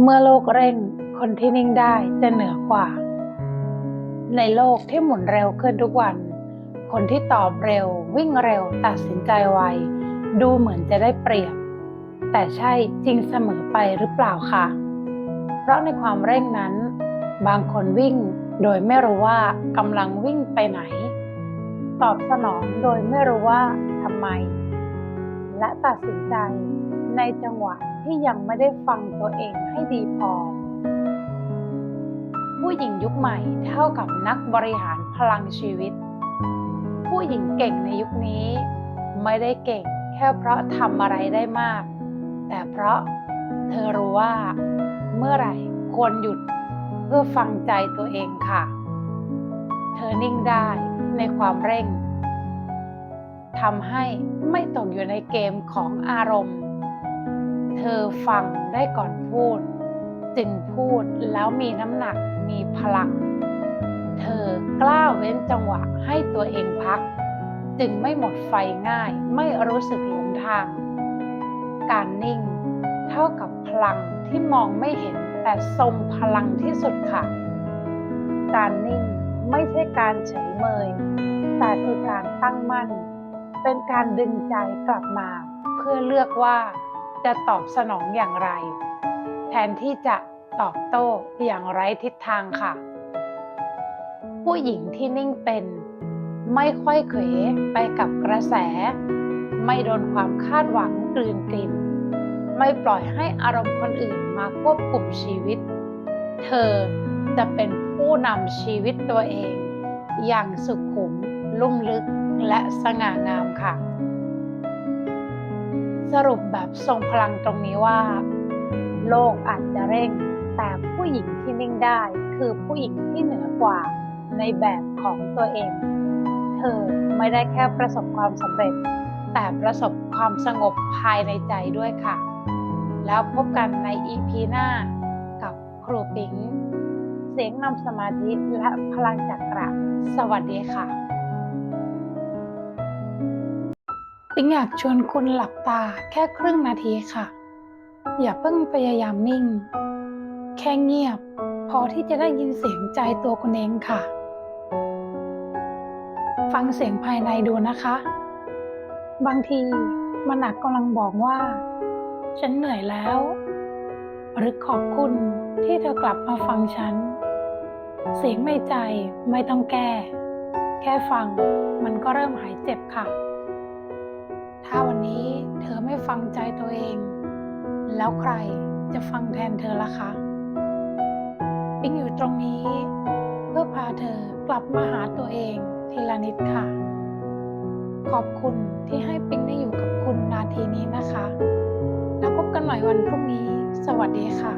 เมื่อโลกเร่งคนที่นิ่งได้จะเหนือกว่า ในโลกที่หมุนเร็วขึ้นทุกวัน คนที่ตอบเร็ว วิ่งเร็วตัดสินใจไว ดูเหมือนจะได้เปรียบ แต่ใช่จริงเสมอไปหรือเปล่าคะเพราะในความเร่งนั้น บางคนวิ่งโดยไม่รู้ว่ากำลังวิ่งไปไหน ตอบสนองโดยไม่รู้ว่าทำไม และตัดสินใจ ในจังหวะที่ยังไม่ได้ฟังตัวเองให้ดีพอ ผู้หญิงยุคใหม่เท่ากับนักบริหารพลังชีวิต ผู้หญิงเก่งในยุคนี้ ไม่ได้เก่งแค่เพราะทำอะไรได้มาก แต่เพราะเธอรู้ว่า เมื่อไหร่ควรหยุดเพื่อฟังใจตัวเองค่ะ เธอนิ่งได้ในความเร่งทำให้ไม่ต่ ในเกมของอารมณ์ เธอฟังได้ก่อนพูด จึงพูดแล้วมีน้ำหนักมีพลัง เธอกล้าเว้นจังหวะให้ตัวเองพัก จึงไม่หมดไฟง่ายไม่รู้สึกหลงทาง การนิ่งเท่ากับพลังที่มองไม่เห็นแต่ทรงพลังที่สุดค่ะ การนิ่งไม่ใช่การเฉยเมย แต่คือการตั้งมั่น เป็นการดึงใจกลับมา เพื่อเลือกว่าจะตอบสนองอย่างไร แทนที่จะตอบโต้อย่างไร้ทิศทางค่ะ ผู้หญิงที่นิ่งเป็น ไม่ค่อยเขวไปกับกระแส ไม่โดนความคาดหวังกลืนกลิน ไม่ปล่อยให้อารมณ์คนอื่นมาควบคุมชีวิต เธอจะเป็นผู้นำชีวิตตัวเอง อย่างสุขุมลุ่มลึก และสง่างามค่ะ สรุปแบบทรงพลังตรงนี้ว่า โลกอาจจะเร่ง แต่ผู้หญิงที่นิ่งได้คือผู้หญิงที่เหนือกว่าในแบบของตัวเอง เธอไม่ได้แค่ประสบความสำเร็จ แต่ประสบความสงบภายในใจด้วยค่ะ แล้วพบกันใน EP หน้ากับครูปิง เสียงนำสมาธิและพลังจักระ สวัสดีค่ะ ปิงอยากชวนคุณหลับตาแค่ครึ่งนาทีค่ะ อย่าเพิ่งพยายามนิ่ง แค่เงียบ พอที่จะได้ยินเสียงใจตัวคุณเองค่ะ ฟังเสียงภายในดูนะคะ บางทีมันอาจกำลังบอกว่า ฉันเหนื่อยแล้ว หรือขอบคุณที่เธอกลับมาฟังฉัน เสียงในใจไม่ต้องแก้ แค่ฟังมันก็เริ่มหายเจ็บค่ะ ถ้าวันนี้เธอไม่ฟังใจตัวเอง แล้วใครจะฟังแทนเธอล่ะคะปิงอยู่ตรงนี้ เพื่อพาเธอกลับมาหาตัวเองทีละนิดค่ะ ขอบคุณที่ให้ปิงได้อยู่กับคุณนาทีนี้นะคะ แล้วพบกันใหม่วันพรุ่งนี้ สวัสดีค่ะ